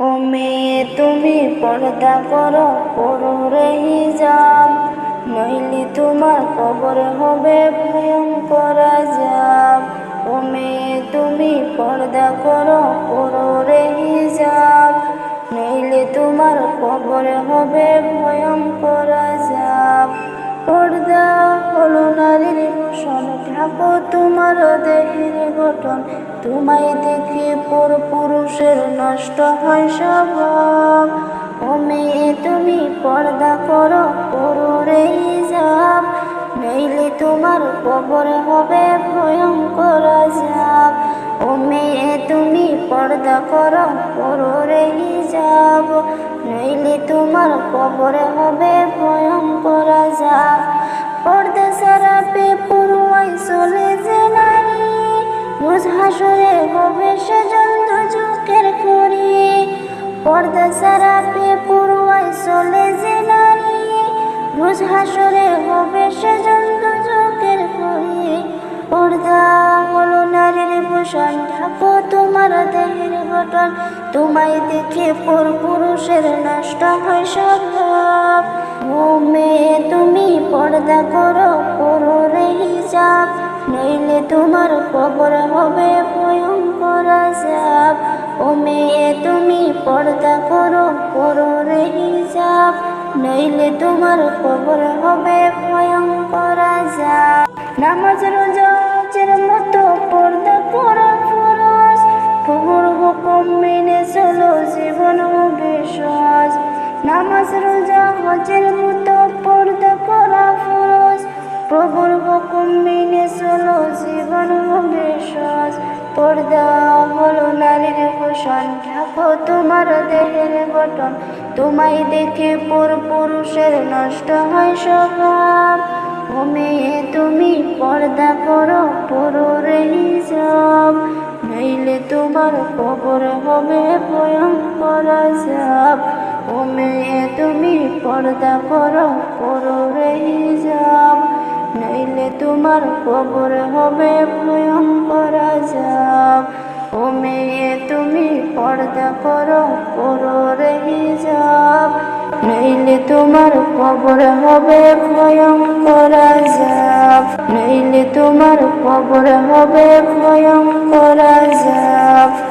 ও মেয়ে তুমি পর্দা করো করো রে হিজাব। নইলে তোমার কবর হবে ভয়ঙ্কর আজাব। ও মেয়ে তুমি পর্দা করো করো রে হিজাব। নইলে তোমার কবর হবে ভয়ঙ্কর আজাব। পর্দা হলো নারীর ভূষণ ঢাকো তোমার দেহের গঠন তোমায় দেখে পর পুরুষের নষ্ট হয় স্বভাব। ও মেয়ে, তুমি পর্দা করো করো রে যাব নইলে তোমার কবর হবে ভয়ঙ্কর আজাব। ও মেয়ে, তুমি পর্দা করো করো রে যাব নইলে তোমার কবর হবে ভয়ঙ্কর আজাব। পর্দা সারা পে পুরুয়াই চলে রোজ হাসরে হবে সে জন্তু চোখের করি পর্দা সারা পে পুরুয়াই চলে যে নারী। রোজ হাসরে হবে সে জন্তু চোখের করি পর্দা হলো নারীর ভূষণ ঢাকো তোমার দেহের গঠন। তোমায় দেখে পর পুরুষের নষ্ট হয় স্বভাব মেয়ে তুমি পর্দা করো করো রে হিজাব নইলে তোমার কবর হবে ভয়ঙ্কর আজাব ও মেয়ে তুমি পর্দা করো করো রে হিজাব নইলে তোমার কবর হবে ভয়ঙ্কর আজাব নামাজ রোজার মতো পর্দা করো ফরজ। প্রভুর হুকুম মেনে চলো, জীবন সহজ। নামাজ, রোজা হজের মতো পর্দা করা ফরজ। প্রভুর পর্দা হলো নারীর ভূষণ ঢাকো তোমার দেহের গঠন। তোমায় দেখে পর নষ্ট হয় স্বভাব। ও তুমি পর্দা করো, পরো রে নইলে তোমার কবর হবে ভয়ঙ্কর আজাব। ও মেয়ে তুমি পর্দা করো, পরো রে হিজাব নইলে তোমার কবর হবে ভয়ঙ্কর আজাব। ও মেয়ে, তুমি পর্দা করো করো রে হিজাব। নইলে তোমার কবর হবে ভয়ঙ্কর আজাব। নইলে তোমার কবর হবে ভয়ঙ্কর আজাব।